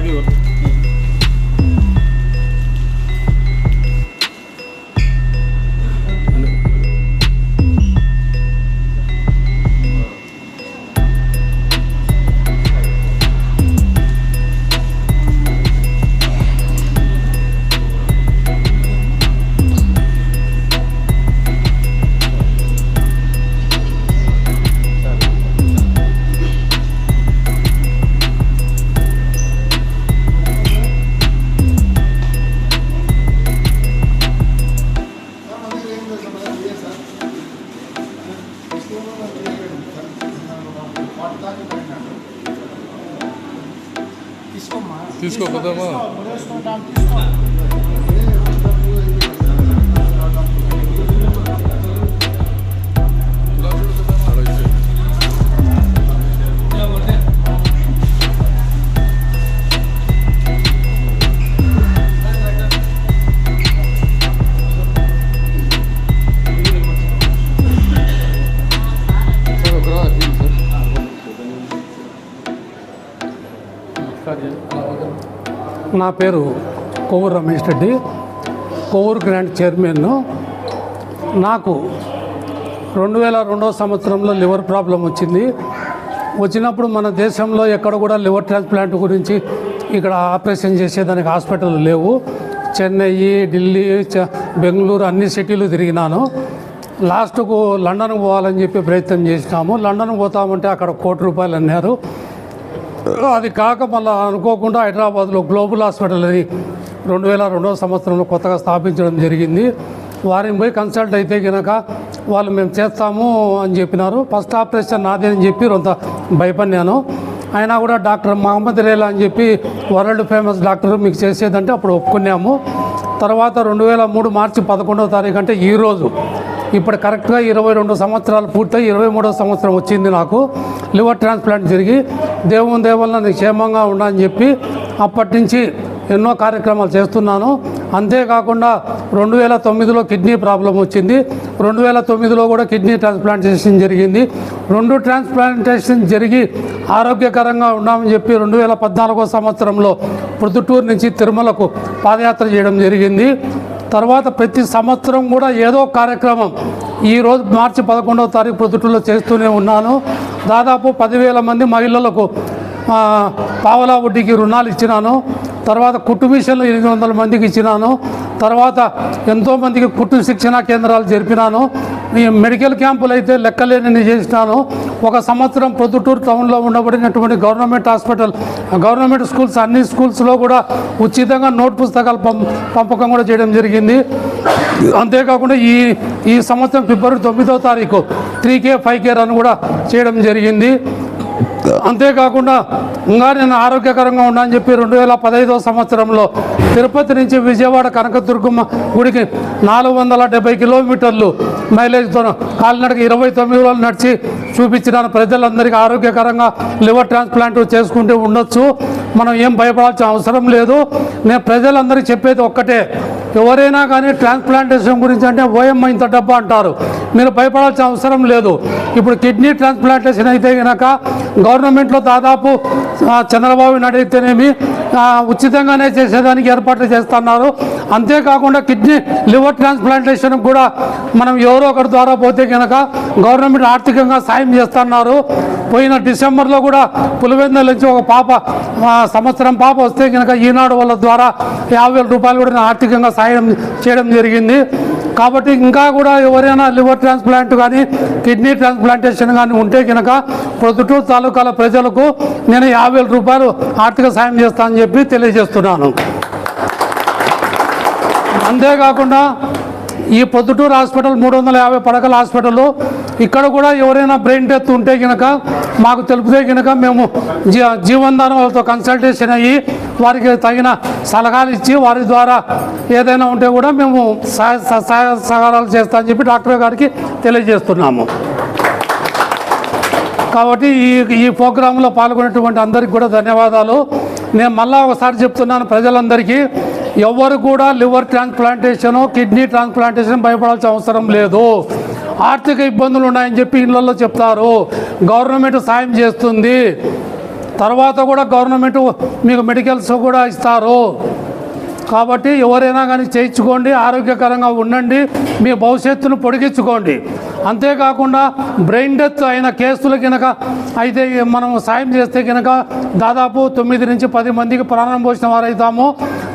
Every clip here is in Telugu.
Salut. తీసుకోకపోదామా నా పేరు Kovvur Ramesh Reddy. Kovvuru grand chairman. నాకు రెండు వేల రెండవ సంవత్సరంలో లివర్ ప్రాబ్లం వచ్చింది. వచ్చినప్పుడు మన దేశంలో ఎక్కడ కూడా లివర్ ట్రాన్స్ప్లాంట్ గురించి ఇక్కడ ఆపరేషన్ చేసేదానికి హాస్పిటల్ లేవు. చెన్నై ఢిల్లీ బెంగళూరు అన్ని సిటీలు తిరిగినాను. లాస్ట్కు లండన్ పోవాలని చెప్పి ప్రయత్నం చేసినాము. లండన్ పోతామంటే అక్కడ కోటి రూపాయలు అన్నారు. అది కాక మళ్ళీ అనుకోకుండా హైదరాబాద్లో గ్లోబల్ హాస్పిటల్ అని రెండు వేల రెండవ సంవత్సరంలో కొత్తగా స్థాపించడం జరిగింది. వారిని పోయి కన్సల్ట్ అయితే కనుక వాళ్ళు మేము చేస్తాము అని చెప్పినారు. ఫస్ట్ ఆపరేషన్ నాదే అని చెప్పి కొంత భయపడినాను. అయినా కూడా డాక్టర్ మహమ్మద్ రేలా అని చెప్పి వరల్డ్ ఫేమస్ డాక్టర్ మీకు చేసేదంటే అప్పుడు ఒప్పుకున్నాము. తర్వాత రెండు వేల మూడు మార్చి పదకొండవ తారీఖు అంటే ఈరోజు ఇప్పుడు కరెక్ట్గా ఇరవై రెండు సంవత్సరాలు పూర్తయి ఇరవై మూడో సంవత్సరం వచ్చింది నాకు. లివర్ ట్రాన్స్ప్లాంట్ జరిగి దేవుని దేవల్ల నేను క్షేమంగా ఉండని చెప్పి అప్పటి నుంచి ఎన్నో కార్యక్రమాలు చేస్తున్నాను. అంతేకాకుండా రెండు వేల తొమ్మిదిలో కిడ్నీ ప్రాబ్లం వచ్చింది. రెండు వేల తొమ్మిదిలో కూడా కిడ్నీ ట్రాన్స్ప్లాంటేషన్ జరిగింది. రెండు ట్రాన్స్ప్లాంటేషన్ జరిగి ఆరోగ్యకరంగా ఉన్నామని చెప్పి రెండు వేల పద్నాలుగో సంవత్సరంలో ప్రొద్దుటూరు నుంచి తిరుమలకు పాదయాత్ర చేయడం జరిగింది. తర్వాత ప్రతి సంవత్సరం కూడా ఏదో కార్యక్రమం. ఈరోజు మార్చి పదకొండవ తారీఖు పొద్దుటలో చేస్తూనే ఉన్నాను. దాదాపు పదివేల మంది మహిళలకు పావలా వడ్డీకి రుణాలు ఇచ్చినాను. తర్వాత కుట్టు మిషన్లు ఎనిమిది వందల మందికి ఇచ్చినాను. తర్వాత ఎంతోమందికి కుట్టు శిక్షణ కేంద్రాలు జరిపినాను. మెడికల్ క్యాంపులు అయితే లెక్కలేని చేసినాను. ఒక సంవత్సరం పొద్దుటూరు టౌన్లో ఉండబడినటువంటి గవర్నమెంట్ హాస్పిటల్ గవర్నమెంట్ స్కూల్స్ అన్ని స్కూల్స్లో కూడా ఉచితంగా నోట్ పుస్తకాలు పం పంపకం కూడా చేయడం జరిగింది. అంతేకాకుండా ఈ ఈ సంవత్సరం ఫిబ్రవరి తొమ్మిదో తారీఖు three K five K run కూడా చేయడం జరిగింది. అంతేకాకుండా ఇంకా నేను ఆరోగ్యకరంగా ఉన్నానని చెప్పి రెండు వేల పదహైదవ సంవత్సరంలో తిరుపతి నుంచి విజయవాడ కనకదుర్గమ్మ గుడికి నాలుగు వందల డెబ్బై కిలోమీటర్లు మైలేజ్తో కాలినడక ఇరవై తొమ్మిది రోజులు నడిచి చూపించిన ప్రజలందరికీ ఆరోగ్యకరంగా లివర్ ట్రాన్స్ప్లాంట్ చేసుకుంటూ ఉండొచ్చు. మనం ఏం భయపడాల్సిన అవసరం లేదు. నేను ప్రజలందరికీ చెప్పేది ఒక్కటే. ఎవరైనా కానీ ట్రాన్స్ప్లాంటేషన్ గురించి అంటే ఓఎం ఇంత డబ్బా అంటారు. మీరు భయపడాల్సిన అవసరం లేదు. ఇప్పుడు కిడ్నీ ట్రాన్స్ప్లాంటేషన్ అయితే కనుక గవర్నమెంట్లో దాదాపు చంద్రబాబు నాయుడు అయితేనేమి ఉచితంగానే చేసేదానికి ఏర్పాట్లు చేస్తున్నారు. అంతేకాకుండా కిడ్నీ లివర్ ట్రాన్స్ప్లాంటేషన్ కూడా మనం ఎవరో ఒకరి ద్వారా పోతే కనుక గవర్నమెంట్ ఆర్థికంగా సాయం చేస్తున్నారు. పోయిన డిసెంబర్లో కూడా పులివెందుల నుంచి ఒక పాప సంవత్సరం పాప వస్తే కనుక ఈనాడు వాళ్ళ ద్వారా యాభై వేల రూపాయలు కూడా ఆర్థికంగా సాయం చేయడం జరిగింది. కాబట్టి ఇంకా కూడా ఎవరైనా లివర్ ట్రాన్స్ప్లాంట్ కానీ కిడ్నీ ట్రాన్స్ప్లాంటేషన్ కానీ ఉంటే కనుక ప్రొద్దుటూరు తాలూకాల ప్రజలకు నేను యాభై రూపాయలు ఆర్థిక సాయం చేస్తానని చెప్పి తెలియజేస్తున్నాను. అంతేకాకుండా ఈ పొద్దుటూరు హాస్పిటల్ మూడు వందల యాభై పడకల హాస్పిటల్ ఇక్కడ కూడా ఎవరైనా బ్రెయిన్ డెత్ ఉంటే కనుక మాకు తెలిపితే కనుక మేము జీ జీవనదానం వాళ్ళతో కన్సల్టేషన్ అయ్యి వారికి తగిన సలహాలు ఇచ్చి వారి ద్వారా ఏదైనా ఉంటే కూడా మేము సహాయ సహాయ సహకారాలు చేస్తామని చెప్పి డాక్టర్ గారికి తెలియజేస్తున్నాము. కాబట్టి ఈ ఈ ప్రోగ్రాంలో పాల్గొనేటువంటి అందరికీ కూడా ధన్యవాదాలు. నేను మళ్ళా ఒకసారి చెప్తున్నాను ప్రజలందరికీ. ఎవరు కూడా లివర్ ట్రాన్స్ప్లాంటేషన్ కిడ్నీ ట్రాన్స్ప్లాంటేషన్ భయపడాల్సిన అవసరం లేదు. ఆర్థిక ఇబ్బందులు ఉన్నాయని చెప్పి ఇళ్ళల్లో చెప్తారు. గవర్నమెంట్ సాయం చేస్తుంది. తర్వాత కూడా గవర్నమెంట్ మీకు మెడికల్స్ కూడా ఇస్తారు. కాబట్టి ఎవరైనా కానీ చేయించుకోండి ఆరోగ్యకరంగా ఉండండి మీ భవిష్యత్తును పొడిగించుకోండి. అంతేకాకుండా బ్రెయిన్ డెత్ అయిన కేసులు కనుక అయితే మనం సాయం చేస్తే కనుక దాదాపు తొమ్మిది నుంచి పది మందికి ప్రాణం పోసిన వారు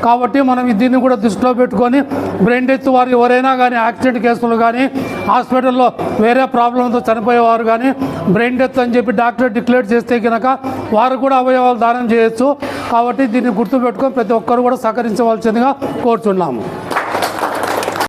కాబట్టి మనం దీన్ని కూడా దృష్టిలో పెట్టుకొని బ్రెయిన్ డెత్ వారు ఎవరైనా కానీ యాక్సిడెంట్ కేసులు కానీ హాస్పిటల్లో వేరే ప్రాబ్లంతో చనిపోయేవారు కానీ బ్రెయిన్ డెత్ అని చెప్పి డాక్టర్ డిక్లేర్ చేస్తే కనుక వారు కూడా అవయవాలు దానం చేయొచ్చు. కాబట్టి దీన్ని గుర్తుపెట్టుకొని ప్రతి ఒక్కరు కూడా సహకరించవలసిందిగా కోరుతున్నాము